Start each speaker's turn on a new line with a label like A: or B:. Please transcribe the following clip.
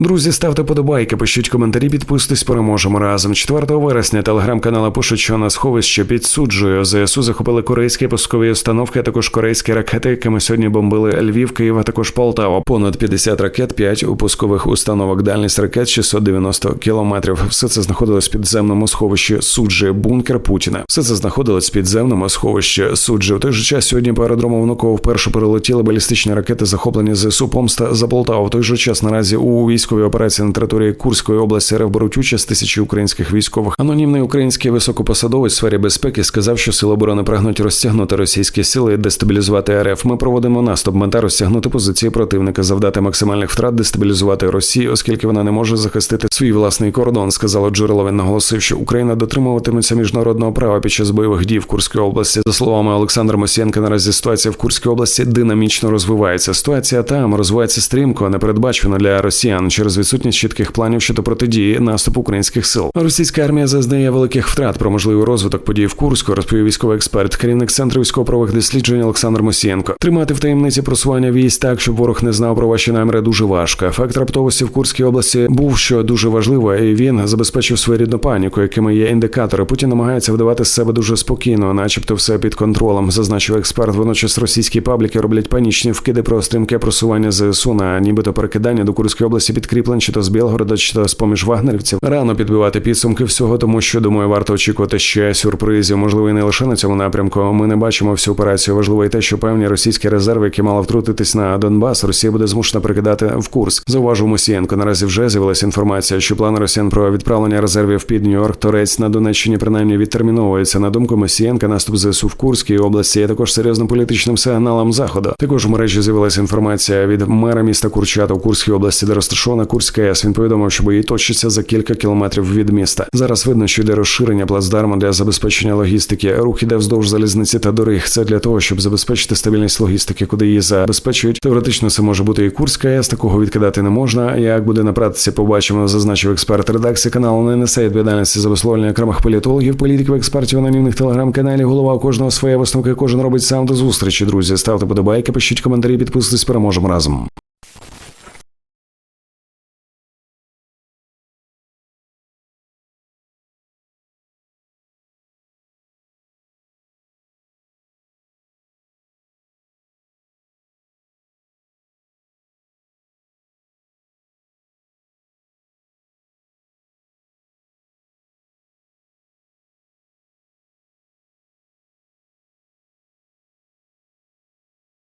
A: Друзі, ставте подобайки, пишіть коментарі, підписуйтесь, переможемо разом. 4 вересня телеграм-канали пишуть, що на сховище підсуджує ЗСУ захопили корейські пускові установки, а також корейські ракети, якими сьогодні бомбили Львів, Київ, а також Полтава. Понад 50 ракет, 5 у пускових установок. Дальність ракет 690 кілометрів. Все це знаходилось в підземному сховищі суджі, бункер Путіна. Все це знаходилось в підземному сховищі суджі. В той же час сьогодні по аеродрому Внуково вперше перелетіли балістичні ракети, захоплені ЗСУ помста за Полтаву. В той же час наразі у військовій операції на території Курської області РФ беруть участь тисячі українських військових. Анонімний український високопосадовець в сфері безпеки сказав, що сили оборони прагнуть розтягнути російські сили і дестабілізувати РФ. Ми проводимо наступ, мета розтягнути позиції противника, завдати максимальних втрат, дестабілізувати Росію, оскільки вона не може захистити свій власний кордон. Сказало джерело. Він наголосив, що Україна дотримуватиметься міжнародного права під час бойових дій в Курській області. За словами Олександра Мосієнка, наразі ситуація в Курській області динамічно розвивається. Ситуація там розвивається стрімко, непередбачено для росіян через відсутність чітких планів щодо протидії наступу українських сил. Російська армія зазнає великих втрат про можливий розвиток подій в Курську, розповів військовий експерт, керівник центру військово-правових досліджень Олександр Мосієнко. Тримати в таємниці просування військ так, щоб ворог не знав про ваші наміри, дуже важко. Ефект раптовості в Курській області був що дуже важливо, і він забезпечив своєрідну паніку, якими є індикатори. Путін намагається видавати з себе дуже спокійно, начебто все під контролем, зазначив експерт. Водночас російські пабліки роблять панічні вкиди про стрімке просування ЗСУ на нібито перекидання до Курської області підкріплень, чи то з Білгорода, чи то з поміж вагнерівців. Рано підбивати підсумки всього, тому що думаю, варто очікувати ще сюрпризів. Можливо, і не лише на цьому напрямку. Ми не бачимо всю операцію. Важливо і те, що певні російські резерви, які мали втрутитись на Донбас, Росія буде змушена прикидати в курс. Зауважив Мусієнко. Наразі вже з'явилася інформація, що плани росіян про відправлення резервів під Нью-Йорк, Торець на Донеччині принаймні відтерміновується. На думку Мусієнка, наступ ЗСУ в Курській області є також серйозним політичним сигналом заходу. Також в мережі з'явилася інформація від мера міста Курчата у Курській області, де розташована Курська АЕС. Він повідомив, що бої точаться за кілька кілометрів від міста. Зараз видно, що йде розширення плацдарму для забезпечення логістики. Рух іде вздовж залізниці та доріг. Це для того, щоб забезпечити стабільність логістики, куди її забезпечують. Теоретично це може бути і Курська АЕС, такого відкидати не можна. Як буде на практиці, побачимо, зазначив експерт редакції каналу. Не несе відповідальності за висловлення окремих політологів, політиків, експертів анонімних телеграм-каналі. Голова у кожного своє висновки. Кожен робить сам до зустрічі. Друзі, ставте подобайки, пишіть коментарі, підписуйтесь. Переможемо разом.